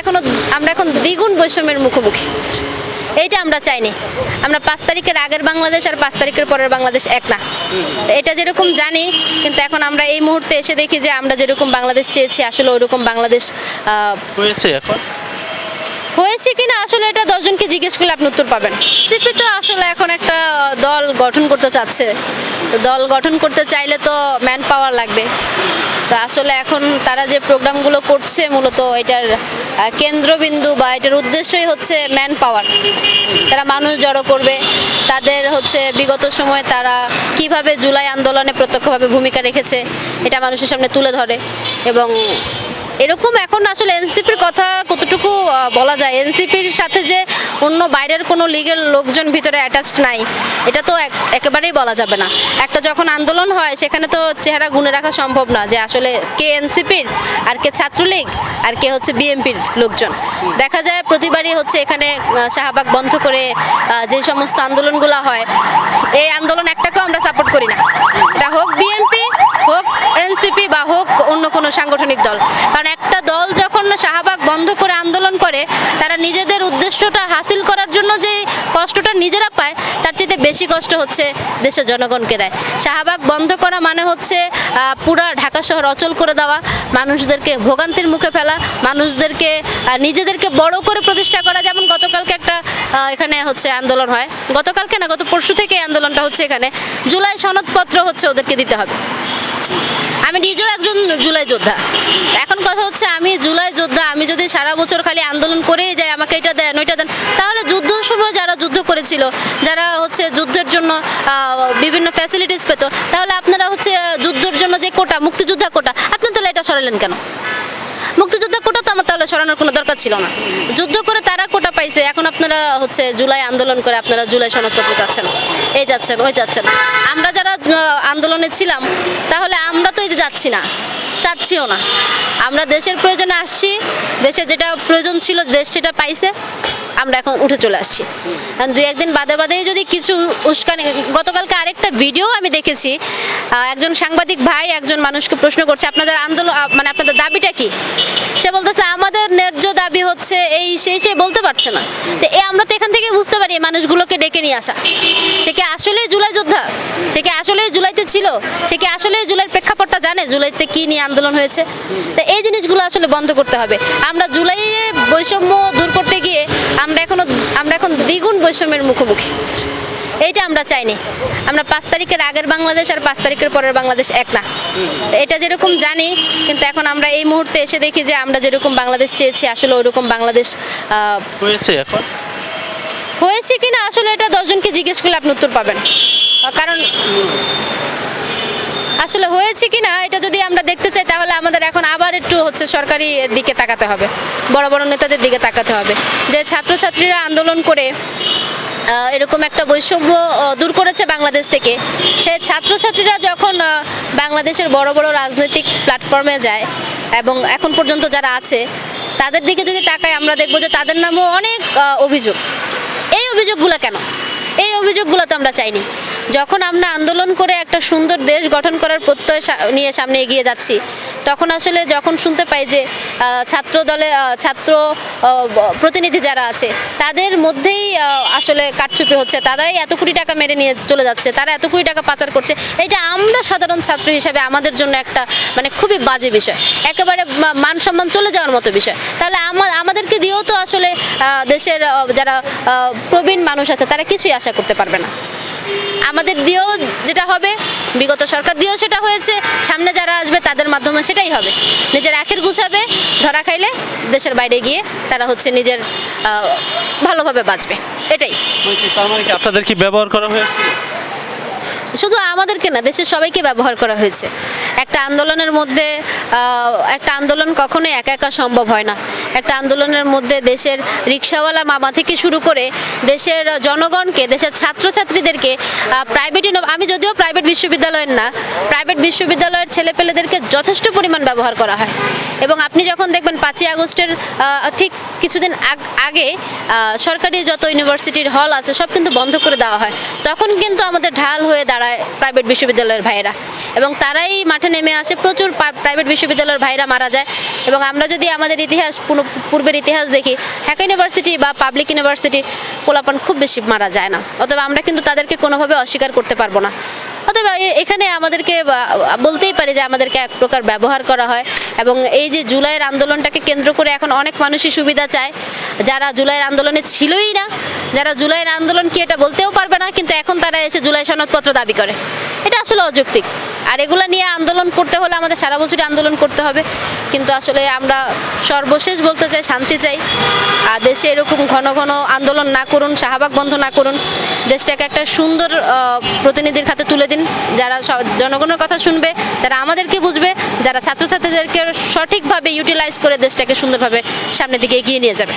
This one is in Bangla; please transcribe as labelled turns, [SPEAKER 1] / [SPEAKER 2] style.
[SPEAKER 1] এখনও আমরা এখন দ্বিগুণ বৈষম্যের মুখোমুখি। এইটা আমরা চাইনি। আমরা পাঁচ তারিখের আগের বাংলাদেশ আর পাঁচ তারিখের পরের বাংলাদেশ এক না। এটা যেরকম জানি, কিন্তু এখন আমরা এই মুহূর্তে এসে দেখি যে আমরা যেরকম বাংলাদেশ চেয়েছি, আসলে ওরকম বাংলাদেশ
[SPEAKER 2] হয়েছে এখন?
[SPEAKER 1] হয়েছে কিনা? আসলে এটা দশজনকে জিজ্ঞেস করলে আপনি উত্তর পাবেন। সিপি তো আসলে এখন একটা দল গঠন করতে চাচ্ছে। দল গঠন করতে চাইলে তো ম্যান পাওয়ার লাগবে। তো আসলে এখন তারা যে প্রোগ্রামগুলো করছে, মূলত এটার কেন্দ্রবিন্দু বা এটার উদ্দেশ্যই হচ্ছে ম্যান পাওয়ার তারা মানুষ জড়ো করবে। তাদের হচ্ছে বিগত সময়ে তারা কীভাবে জুলাই আন্দোলনে প্রত্যক্ষভাবে ভূমিকা রেখেছে, এটা মানুষের সামনে তুলে ধরে। এবং এরকম এখন আসলে এনসিপির কথা বলা যায় এনসিপির সাথে যে অন্য বাইরের কোনো লিগের লোকজন ভিতরে অ্যাটাচড নাই, এটা তো একেবারেই বলা যাবে না। একটা যখন আন্দোলন হয়, সেখানে তো চেহারা গুনে রাখা সম্ভব না যে আসলে কে এনসিপির আর কে ছাত্রলীগ আর কে হচ্ছে বিএনপির লোকজন। দেখা যায় প্রতিবারই হচ্ছে এখানে শাহবাগ বন্ধ করে যে সমস্ত আন্দোলনগুলো হয়, এই আন্দোলন একটাকেও আমরা সাপোর্ট করি না। এটা হোক বিএনপি, হোক এনসিপি বা হোক অন্য কোনো সাংগঠনিক দল। কারণ একটা দল যখন শাহবাগ বন্ধ করে, তারা নিজেদের উদ্দেশ্যটা হাসিল করার জন্য যে কষ্টটা নিজেরা পায়, তার চেয়ে বেশি কষ্ট হচ্ছে দেশের জনগণকে দেয়। শাহবাগ বন্ধ করা মানে হচ্ছে পুরা ঢাকা শহর অচল করে দেওয়া, মানুষদেরকে ভোগান্তির মুখে ফেলা, মানুষদেরকে নিজেদেরকে বড় করে প্রতিষ্ঠা করা, যেমন গতকালকে একটা এখানে হচ্ছে আন্দোলন হয়। গতকালকে না, গত পরশু থেকে আন্দোলনটা হচ্ছে এখানে। জুলাই সনদপত্র হচ্ছে ওদেরকে দিতে হবে। আমি নিজেও একজন জুলাই যোদ্ধা। এখন কথা হচ্ছে আমি জুলাই যোদ্ধা, আমি যদি সারা বছর খালি আন্দোলন করেই যাই, আমাকে এটা দেন, ওইটা দেন, তাহলে যুদ্ধের সময় যারা যুদ্ধ করেছিল, যারা হচ্ছে যুদ্ধের জন্য বিভিন্ন ফ্যাসিলিটিস পেত, তাহলে আপনারা হচ্ছে যুদ্ধের জন্য যে কোটা, মুক্তিযোদ্ধা কোটা, আপনি তাহলে এটা সরালেন কেন? মুক্তিযোদ্ধা কোটা তো আমার তাহলে সরানোর কোনো দরকার ছিল না। যুদ্ধ করে তারা কোটা পাইছে, এখন আপনারা হচ্ছে জুলাই আন্দোলন করে আপনারা জুলাই সনদপত্র যাচ্ছেন এই যাচ্ছেন ওই যাচ্ছেন আমরা যারা আন্দোলনে ছিলাম, তাহলে যাচ্ছি না, চাচ্ছিও না। আমরা দেশের প্রয়োজনে আসছি, দেশে যেটা প্রয়োজন ছিল, দেশ সেটা পাইছে, আমরা এখন উঠে চলে আসছি। দুই একদিন বাদে বাদেই যদি কিছু উস্কানি, গতকালকে আরেকটা ভিডিও আমি দেখেছি একজন সাংবাদিক ভাই একজন মানুষকে প্রশ্ন করছে, আপনাদের আন্দোলন মানে আপনাদের দাবিটা কি? সে বলতেছে, আমাদের ন্যায্য দাবি হচ্ছে এই, সেই, সে বলতে পারছে না। তো এ আমরা তো এখান থেকে বুঝতে পারি মানুষগুলোকে ডেকে নিয়ে আসা। সে কি আসলেই জুলাই কি আসলেই জুলাইতে ছিল? সে কি আসলে জুলাইয়ের প্রেক্ষাপটটা জানে? জুলাইতে কি নিয়ে আন্দোলন হয়েছে? তা এই জিনিসগুলো আসলে বন্ধ করতে হবে। আমরা জুলাইয়ে বৈষম্য দূর করতে গিয়ে আমরা এখনও আমরা এখন দ্বিগুণ বৈষম্যের মুখোমুখি। এইটা আমরা চাইনি। আমরা পাঁচ তারিখের আগের বাংলাদেশ আর পাঁচ তারিখের পরের বাংলাদেশ এক না। এটা যেরকম জানি কিন্তু এখন আমরা এই মুহূর্তে এসে দেখি যে আমরা যেরকম বাংলাদেশ চেয়েছি আসলে ওরকম বাংলাদেশ
[SPEAKER 2] হয়েছে এখন?
[SPEAKER 1] হয়েছে কিনা? আসলে এটা দশজনকে জিজ্ঞেস করলে আপনি উত্তর পাবেন। কারণ আসলে হয়েছে কি না, এটা যদি আমরা দেখতে চাই, তাহলে আমাদের এখন আবার একটু হচ্ছে সরকারি দিকে তাকাতে হবে। বড় বড় নেতাদের দিকে তাকাতে হবে। যে ছাত্রছাত্রীরা আন্দোলন করে এরকম একটা বৈষম্য দূর করেছে বাংলাদেশ থেকে, সে ছাত্রছাত্রীরা যখন বাংলাদেশের বড় বড় রাজনৈতিক প্ল্যাটফর্মে যায়, এবং এখন পর্যন্ত যারা আছে, তাদের দিকে যদি তাকাই, আমরা দেখব যে তাদের নামও অনেক অভিযোগ। এই অভিযোগগুলো কেন? এই অভিযোগগুলো তো আমরা চাইনি। যখন আমরা আন্দোলন করে একটা সুন্দর দেশ গঠন করার প্রত্যয় নিয়ে সামনে এগিয়ে যাচ্ছি, তখন আসলে যখন শুনতে পাই যে ছাত্র দলে ছাত্র প্রতিনিধি যারা আছে, তাদের মধ্যেই আসলে কারচুপি হচ্ছে। তারাই এত কোটি টাকা মেরে নিয়ে চলে যাচ্ছে, তারা এত কোটি টাকা পাচার করছে। এটা আমরা সাধারণ ছাত্র হিসেবে আমাদের জন্য একটা মানে খুবই বাজে বিষয়। একেবারে মান সম্মান চলে যাওয়ার মতো বিষয়। তাহলে আমা- আমাদেরকে দিয়েও তো আসলে দেশের যারা প্রবীণ মানুষ আছে, তারা কিছুই আশা করতে পারবে না। আমাদের দিয়েও যেটা হবে বিগত সরকার দিয়েও সেটা হয়েছে সামনে যারা আসবে তাদের মাধ্যমে সেটাই হবে। নিজের আখের গুছাবে ধরা খাইলে দেশের বাইরে গিয়ে তারা হচ্ছে নিজের ভালোভাবে বাঁচবে এটাই।
[SPEAKER 2] মানে আপনাদের কি ব্যবহার করা হয়েছে?
[SPEAKER 1] শুধু আমাদেরকে না দেশের সবাইকে ব্যবহার করা হয়েছে। একটা আন্দোলনের মধ্যে একটা আন্দোলন কখনোই একা একা সম্ভব হয় না। একটা আন্দোলনের মধ্যে দেশের রিক্সাওয়ালা মামা থেকে শুরু করে দেশের জনগণকে, দেশের ছাত্রছাত্রীদেরকে প্রাইভেট আমি যদিও প্রাইভেট বিশ্ববিদ্যালয়ের না প্রাইভেট বিশ্ববিদ্যালয়ের ছেলেপেলেদেরকে যথেষ্ট পরিমাণ ব্যবহার করা হয়। এবং আপনি যখন দেখবেন পাঁচই আগস্টের ঠিক কিছুদিন আগ- সরকারি যত ইউনিভার্সিটির হল আছে সব কিন্তু বন্ধ করে দেওয়া হয়, তখন কিন্তু আমাদের ঢাল হয়ে দাঁড়ায় প্রাইভেট বিশ্ববিদ্যালয়ের ভাইয়েরা। এবং তারাই মাঠে নেমে আসে, প্রচুর প্রাইভেট বিশ্ববিদ্যালয়ের ভাইরা মারা যায়। এবং আমরা যদি আমাদের ইতিহাস পূর্বের ইতিহাস দেখি ঢাকা ইউনিভার্সিটি বা পাবলিক ইউনিভার্সিটি পোলাপান খুব বেশি মারা যায় না। অথবা আমরা কিন্তু তাদেরকে কোনোভাবে অস্বীকার করতে পারব না। অথবা এখানে আমাদেরকে বলতেই পারি যে আমাদেরকে এক প্রকার ব্যবহার করা হয়। এবং এই যে জুলাইয়ের আন্দোলনটাকে কেন্দ্র করে এখন অনেক মানুষই সুবিধা চায়। যারা জুলাইয়ের আন্দোলনে ছিলই না, যারা জুলাইয়ের আন্দোলন কি এটা বলতেও পারবে না, কিন্তু এখন তারা এসে জুলাই সনদপত্র দাবি করে। এটা আসলে অযৌক্তিক। আর এগুলো নিয়ে আন্দোলন করতে হলে আমাদের সারা বছরই আন্দোলন করতে হবে। কিন্তু আসলে আমরা সর্বশেষ বলতে চাই, শান্তি চাই। আর দেশে এরকম ঘন ঘন আন্দোলন না করুন, শাহবাগ বন্ধ না করুন। দেশটাকে একটা সুন্দর প্রতিনিধির খাতে তুলে দিন। যারা জনগণের কথা শুনবে, তারা আমাদেরকে বুঝবে, যারা ছাত্রছাত্রীদেরকে সঠিকভাবে ইউটিলাইজ করে দেশটাকে সুন্দরভাবে সামনের দিকে এগিয়ে নিয়ে যাবে।